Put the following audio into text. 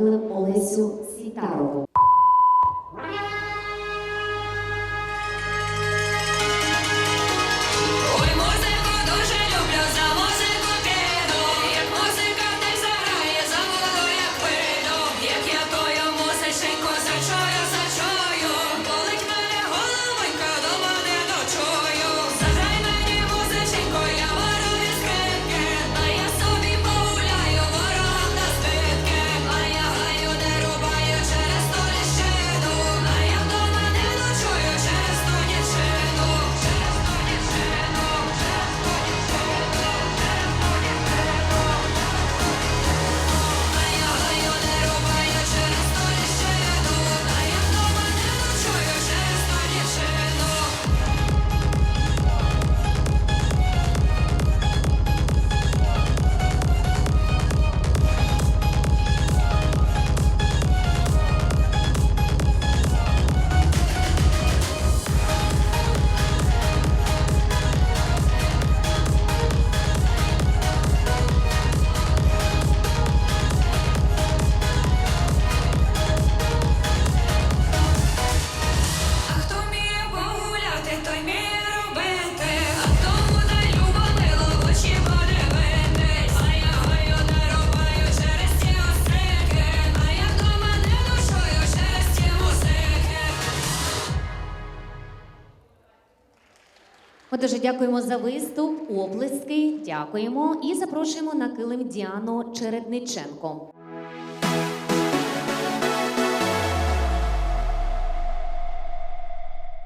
Vila Polêncio Cital. Ми дуже дякуємо за виступ, оплески. Дякуємо і запрошуємо на килим Діану Чередниченко.